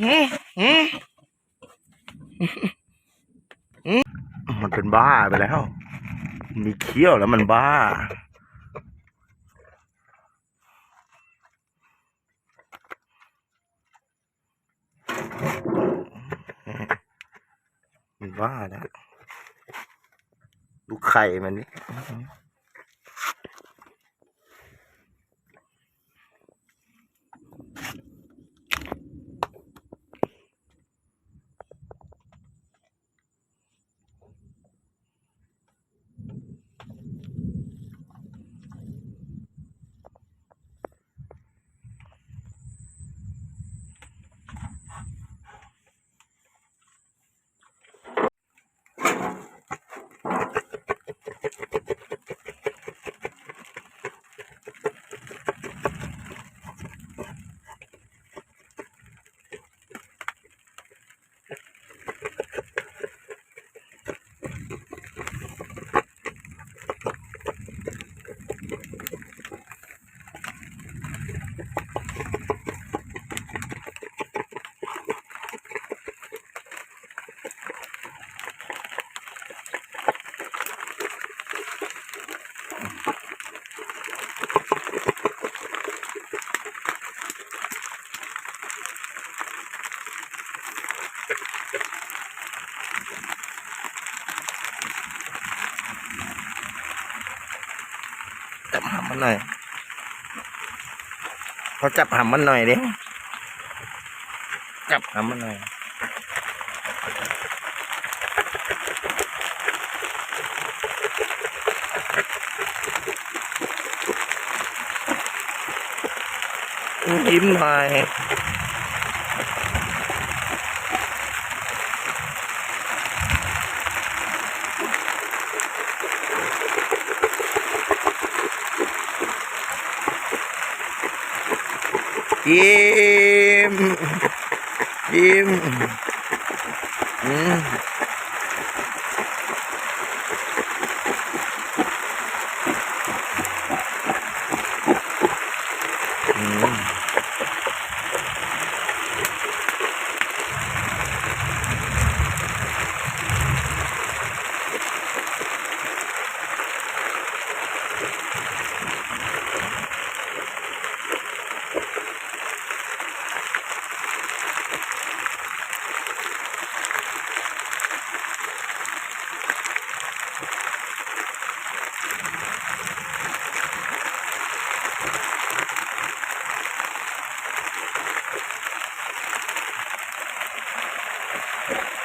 มันเป็นบ้าไปแล้ว มีเขี้ยวแล้วมันบ้า มันบ้าแล้วดูไข่มันนี่ มันหน่อยเขาจับหำมันหน่อยเดี๋ยวจับหำมันหน่อยยิ้มหน่อย ยิ้มยิ้มอืม Thank you.